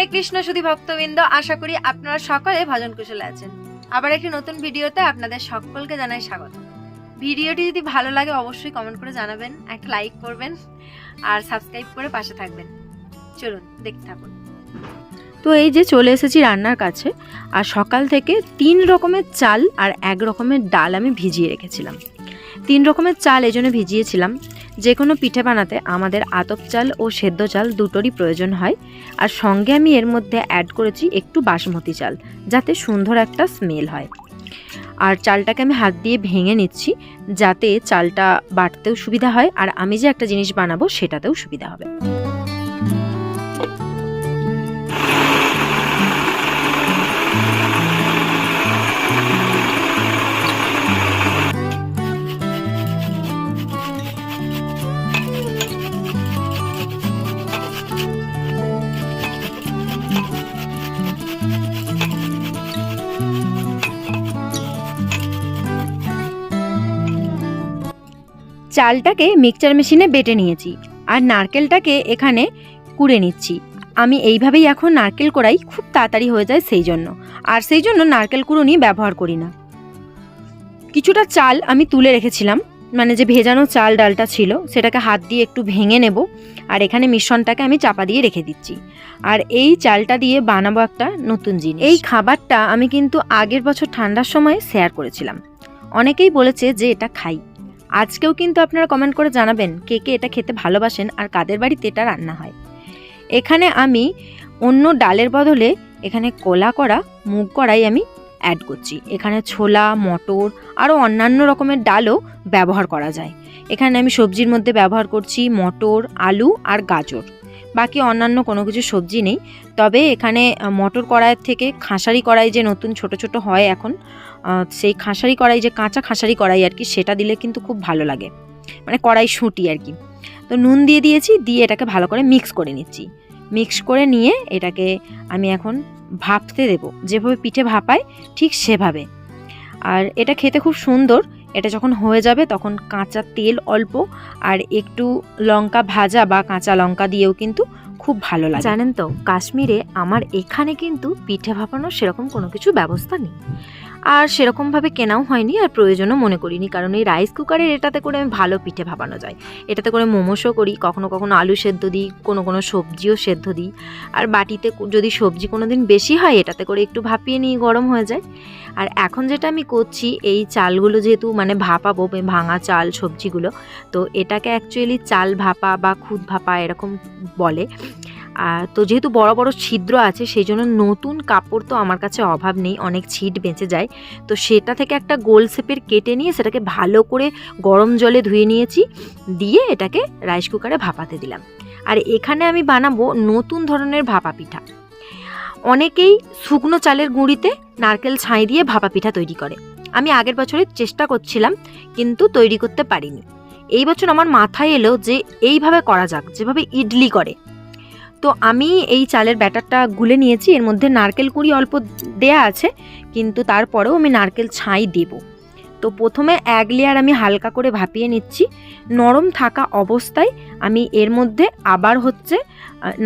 হরে কৃষ্ণ সুধী ভক্তবৃন্দ, আশা করি আপনারা সকলে ভজন কুশলে আছেন। আবার একটি নতুন ভিডিওতে আপনাদের সকলকে জানাই স্বাগত। ভিডিওটি যদি ভালো লাগে অবশ্যই কমেন্ট করে জানাবেন একটা লাইক করবেন, আর সাবস্ক্রাইব করে পাশে থাকবেন। চলুন, দেখতে থাকুন। তো এই যে চলে এসেছি রান্নার কাছে, আর সকাল থেকে তিন রকমের চাল আর এক রকমের ডাল আমি ভিজিয়ে রেখেছিলাম। তিন রকমের চাল এই জন্য ভিজিয়েছিলাম। যে কোনো পিঠে বানাতে আমাদের আতপ চাল ও সেদ্ধ চাল দুটোরই প্রয়োজন হয়। আর সঙ্গে আমি এর মধ্যে অ্যাড করেছি একটু বাসমতি চাল, যাতে সুন্দর একটা স্মেল হয়। আর চালটাকে আমি হাত দিয়ে ভেঙে নিচ্ছি, যাতে চালটা বাটতেও সুবিধা হয়, আর আমি যে একটা জিনিস বানাবো সেটাতেও সুবিধা হবে। চালটাকে মিক্সচার মেশিনে বেটে নিয়েছি আর নারকেলটাকে এখানে কুড়ে নিচ্ছি। আমি এইভাবেই এখন নারকেল কোড়াই খুব তাড়াতাড়ি হয়ে যায় সেই জন্য। আর সেই জন্য নারকেল কুড়োনি ব্যবহার করি না। কিছুটা চাল আমি তুলে রেখেছিলাম মানে যে ভেজানো চাল ডালটা ছিল, সেটাকে হাত দিয়ে একটু ভেঙে নেব আর এখানে মিশ্রণটাকে আমি চাপা দিয়ে রেখে দিচ্ছি। আর এই চালটা দিয়ে বানাবো একটা নতুন জিনিস। এই খাবারটা আমি কিন্তু আগের বছর ঠান্ডার সময় শেয়ার করেছিলাম। অনেকেই বলেছে যে এটা খাই। আজকেও কিন্তু আপনারা কমেন্ট করে জানাবেন কে কে এটা খেতে ভালোবাসেন আর কাদের বাড়িতে এটা রান্না হয়। এখানে আমি অন্য ডালের বদলে এখানে কলা করা, মুগ করাই আমি অ্যাড করছি। এখানে ছোলা, মটর আরও অন্যান্য রকমের ডালও ব্যবহার করা যায়। এখানে আমি সবজির মধ্যে ব্যবহার করছি মটর, আলু আর গাজর। বাকি অন্যান্য কোনো কিছু সবজি নেই। তবে এখানে মটর কড়াইয়ের থেকে খাঁসারি কড়াই যে নতুন ছোট ছোট হয় এখন সেই খাঁসারি কড়াই যে কাঁচা খাঁসারি কড়াই আর কি, সেটা দিলে কিন্তু খুব ভালো লাগে। মানে কড়াই শুঁটি আর কি। তো নুন দিয়ে দিয়েছি, দিয়ে এটাকে ভালো করে মিক্স করে নিচ্ছি। মিক্স করে নিয়ে এটাকে আমি এখন ভাপতে দেব। যেভাবে পিঠে ভাপায়, ঠিক সেভাবে। আর এটা খেতে খুব সুন্দর। এটা যখন হয়ে যাবে তখন কাঁচা তেল অল্প আর একটু লঙ্কা ভাজা বা কাঁচা লঙ্কা দিয়েও কিন্তু খুব ভালো লাগে। জানেন তো, কাশ্মীরে আমার এখানে কিন্তু পিঠে ভাপানোর সেরকম কোনো কিছু ব্যবস্থা নেই। আর সেরকমভাবে কেনাও হয়নি আর প্রয়োজনও মনে করিনি, কারণ এই রাইস কুকারের এটাতে করে আমি ভালো পিঠে ভাপানো যায়। এটাতে করে মোমোসও করি, কখনো কখনো আলু সেদ্ধ দিই, কোনো কোনো সবজিও সেদ্ধ দিই। আর বাটিতে যদি সবজি কোনো দিন বেশি হয়, এটাতে করে একটু ভাপিয়ে নিই গরম হয়ে যায়। আর এখন যেটা আমি করছি, এই চালগুলো যেহেতু মানে ভাপাবো ভাঙা চাল, সবজিগুলো, তো এটাকে অ্যাকচুয়ালি চাল ভাপা বা খুদ ভাপা এরকম বলে। তো যেহেতু বড় বড় ছিদ্র আছে, সেই জন্য নতুন কাপড় তো আমার কাছে অভাব নেই, অনেক ছিট বেঁচে যায়। তো সেটা থেকে একটা গোল শেপের কেটে নিয়ে সেটাকে ভালো করে গরম জলে ধুয়ে নিয়েছি, দিয়ে এটাকে রাইস কুকারে ভাপাতে দিলাম। আর এখানে আমি বানাবো নতুন ধরনের ভাপা পিঠা। অনেকেই শুকনো চালের গুঁড়িতে নারকেল ছাই দিয়ে ভাপা পিঠা তৈরি করে। আমি আগের বছরে চেষ্টা করছিলাম, কিন্তু তৈরি করতে পারিনি। এই বছর আমার মাথায় এলো যে এইভাবে করা যাক, যেভাবে ইডলি করে। তো আমি এই চালের ব্যাটারটা গুলে নিয়েছি। এর মধ্যে নারকেল কুড়ি অল্প দেয়া আছে, কিন্তু তারপরেও আমি নারকেল ছাই দেব। তো প্রথমে এক লেয়ার আমি হালকা করে ভাপিয়ে নিচ্ছি। নরম থাকা অবস্থায় আমি এর মধ্যে আবার হচ্ছে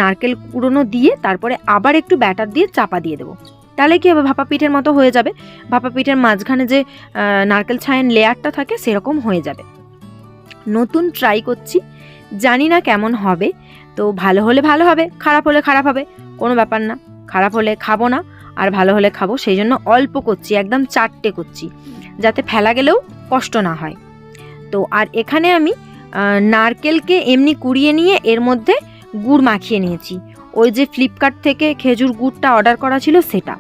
নারকেল কুড়োনো দিয়ে তারপরে আবার একটু ব্যাটার দিয়ে চাপা দিয়ে দেবো। তাহলে কি হবে? ভাপা পিঠের মতো হয়ে যাবে। ভাপা পিঠের মাঝখানে যে নারকেল ছায়ের লেয়ারটা থাকে সেরকম হয়ে যাবে। নতুন ট্রাই করছি। জানি না কেমন হবে। তো ভালো হলে ভালো হবে, খারাপ হলে খারাপ হবে, কোনো ব্যাপার না। খারাপ হলে খাব না, আর ভালো হলে খাব, সেই জন্য অল্প করছি, একদম চারটে করছি, যাতে ফেলা গেলেও কষ্ট না হয়। তো আর এখানে আমি নারকেলকে এমনি কুড়িয়ে নিয়ে এর মধ্যে গুড় মাখিয়ে নিয়েছি। ওই যে ফ্লিপকার্ট থেকে খেজুর গুড়টা অর্ডার করা ছিল সেটা।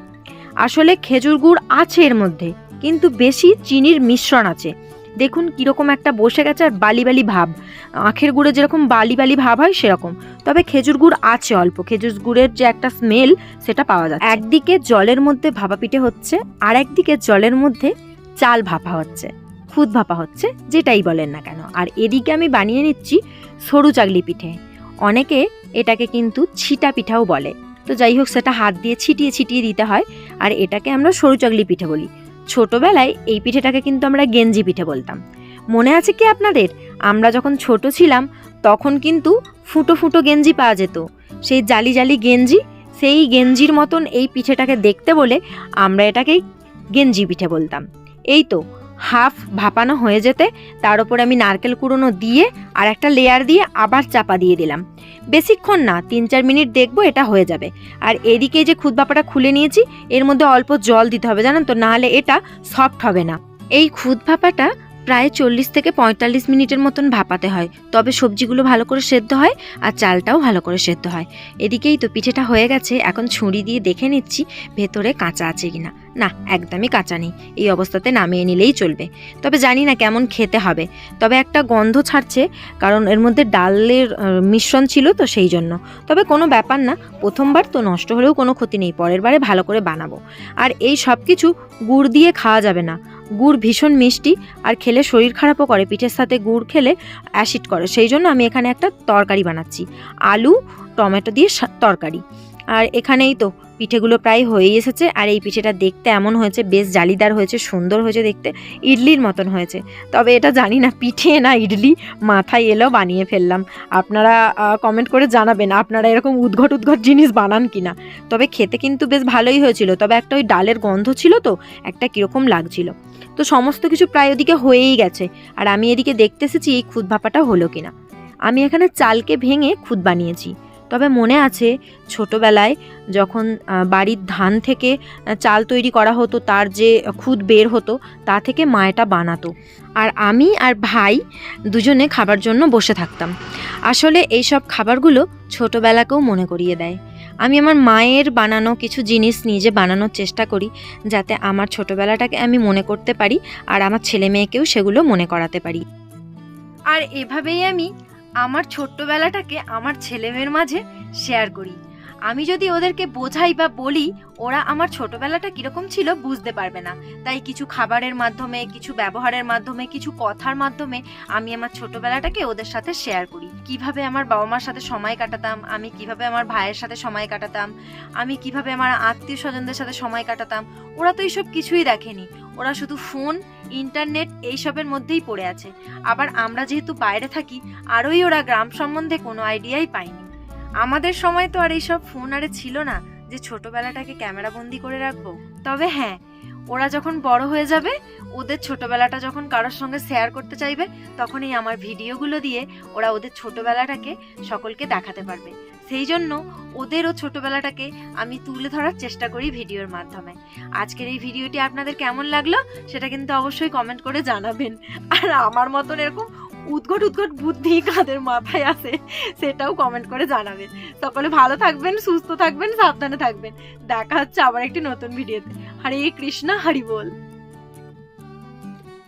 আসলে খেজুর গুড় আছে এর মধ্যে, কিন্তু বেশি চিনির মিশ্রণ আছে। দেখুন কীরকম একটা বসে গেছে আর বালি বালি ভাব। আখের গুড়ে যেরকম বালি বালি ভাব হয় সেরকম। তবে খেজুর গুড় আছে অল্প। খেজুর গুড়ের যে একটা স্মেল সেটা পাওয়া যায় একদিকে জলের মধ্যে ভাপা পিঠে হচ্ছে, আর একদিকে জলের মধ্যে চাল ভাপা হচ্ছে, খুদ ভাপা হচ্ছে, যেটাই বলেন না কেন। আর এদিকে আমি বানিয়ে নিচ্ছি সরু চাগলি পিঠে। অনেকে এটাকে কিন্তু ছিটা পিঠাও বলে। তো যাই হোক, সেটা হাত দিয়ে ছিটিয়ে ছিটিয়ে দিতে হয়। আর এটাকে আমরা সরু চাগলি পিঠে বলি। ছোটবেলায় এই পিঠেটাকে কিন্তু আমরা গেঞ্জি পিঠে বলতাম। মনে আছে কি আপনাদের? আমরা যখন ছোট ছিলাম, তখন কিন্তু ফুটো ফুটো গেঞ্জি পাওয়া যেত। সেই জালি জালি গেঞ্জি, সেই গেঞ্জির মতন এই পিঠেটাকে দেখতে বলে আমরা এটাকেই গেঞ্জি পিঠে বলতাম। এই তো হাফ ভাপানো হয়ে যেতে তার উপরে আমি নারকেল কুড়োনো দিয়ে আর একটা লেয়ার দিয়ে আবার চাপা দিয়ে দিলাম। বেশিক্ষণ না, তিন চার মিনিট দেখব এটা হয়ে যাবে। আর এদিকে যে খুদ ভাপাটা খুলে নিয়েছি, এর মধ্যে অল্প জল দিতে হবে জানেন তো, নাহলে এটা সফট হবে না। এই খুদ ভাপাটা প্রায় চল্লিশ থেকে পঁয়তাল্লিশ মিনিটের মতন ভাপাতে হয়। তবে সবজিগুলো ভালো করে সেদ্ধ হয় আর চালটাও ভালো করে সেদ্ধ হয়। এদিকেই তো পিঠেটা হয়ে গেছে। এখন ছুরি দিয়ে দেখে নিচ্ছি ভেতরে কাঁচা আছে কিনা। না, একদমই কাঁচা নেই। এই অবস্থাতে নামিয়ে নিলেই চলবে। তবে জানি না কেমন খেতে হবে। তবে একটা গন্ধ ছাড়ছে, কারণ এর মধ্যে ডালের মিশ্রণ ছিল তো সেই জন্য। তবে কোনো ব্যাপার না, প্রথমবার তো নষ্ট হলেও কোনো ক্ষতি নেই। পরের বারে ভালো করে বানাবো। আর এই সব কিছু গুড় দিয়ে খাওয়া যাবে না। গুড় ভীষণ মিষ্টি আর খেলে শরীর খারাপও করে, পিঠের সাথে গুড় খেলে অ্যাসিড করে। সেই জন্য আমি এখানে একটা তরকারি বানাচ্ছি। আলু, টমেটো দিয়ে তরকারি। আর এখানেই তো পিঠেগুলো প্রায় হয়েই এসেছে আর এই পিঠেটা দেখতে এমন হয়েছে, বেশ জালিদার হয়েছে, সুন্দর হয়েছে দেখতে, ইডলির মতন হয়েছে। তবে এটা জানি না, পিঠে না ইডলি, মাথায় এলো, বানিয়ে ফেললাম। আপনারা কমেন্ট করে জানাবেন, আপনারা এরকম উদ্ঘট উদ্ঘট জিনিস বানান কি না তবে খেতে কিন্তু বেশ ভালোই হয়েছিল, তবে একটা ওই ডালের গন্ধ ছিল তো, একটা কীরকম লাগছিল। তো সমস্ত কিছু প্রায় ওদিকে হয়েই গেছে, আর আমি এদিকে দেখতে এসেছি এই খুদ ভাপাটা হলো কিনা। আমি এখানে চালকে ভেঙে খুদ বানিয়েছি। তবে মনে আছে ছোটবেলায় যখন বাড়ির ধান থেকে চাল তৈরি করা হতো, তার যে খুদ বের হতো, তা থেকে মা এটা বানাতো। আর আমি আর ভাই দুজনে খাবার জন্য বসে থাকতাম। আসলে এই সব খাবারগুলো ছোটোবেলাকেও মনে করিয়ে দেয়। আমি আমার মায়ের বানানো কিছু জিনিস নিজে বানানোর চেষ্টা করি, যাতে আমার ছোটোবেলাটাকে আমি মনে করতে পারি, আর আমার ছেলে মেয়েকেও সেগুলো মনে করাতে পারি। আর এভাবেই আমি আমার ছোট্টবেলাটাকে আমার ছেলেমেয়ের মাঝে শেয়ার করি। আমি যদি ওদেরকে বোঝাই বা বলি, ওরা আমার ছোটবেলাটা কীরকম ছিল বুঝতে পারবে না। তাই কিছু খাবারের মাধ্যমে, কিছু ব্যবহারের মাধ্যমে, কিছু কথার মাধ্যমে আমি আমার ছোটবেলাটাকে ওদের সাথে শেয়ার করি। কীভাবে আমার বাবা মার সাথে সময় কাটাতাম, আমি কীভাবে আমার ভাইয়ের সাথে সময় কাটাতাম, আমি কীভাবে আমার আত্মীয় স্বজনদের সাথে সময় কাটাতাম, ওরা তো এইসব কিছুই দেখেনি। ওরা শুধু ফোন, ইন্টারনেট এইসবের মধ্যেই পড়ে আছে। আবার আমরা যেহেতু বাইরে থাকি, আরোই ওরা গ্রাম সম্বন্ধে কোনো আইডিয়াই পায়নি। আমাদের সময় তো আর এইসব ফোন আরে ছিল না যে ছোটবেলাটাকে ক্যামেরা বন্দি করে রাখব। তবে হ্যাঁ ওরা যখন বড় হয়ে যাবে, ওদের ছোটবেলাটা যখন কারোর সঙ্গে শেয়ার করতে চাইবে, তখনই আমার ভিডিওগুলো দিয়ে ওরা ওদের ছোটবেলাটাকে সকলকে দেখাতে পারবে। সেই জন্য ওদেরও ছোটবেলাটাকে আমি তুলে ধরার চেষ্টা করি ভিডিওর মাধ্যমে। আজকের এই ভিডিওটি আপনাদের কেমন লাগল সেটা কিন্তু অবশ্যই কমেন্ট করে জানাবেন। আর আমার মতন এরকম উদ্ঘট উদ্ঘট বুদ্ধি কাদের মাথায় আসে সেটাও কমেন্ট করে জানাবেন। সকলে ভালো থাকবেন, সুস্থ থাকবেন, সাবধানে থাকবেন। দেখা হচ্ছে আবার একটি নতুন ভিডিওতে। হরে কৃষ্ণ, হরি বল।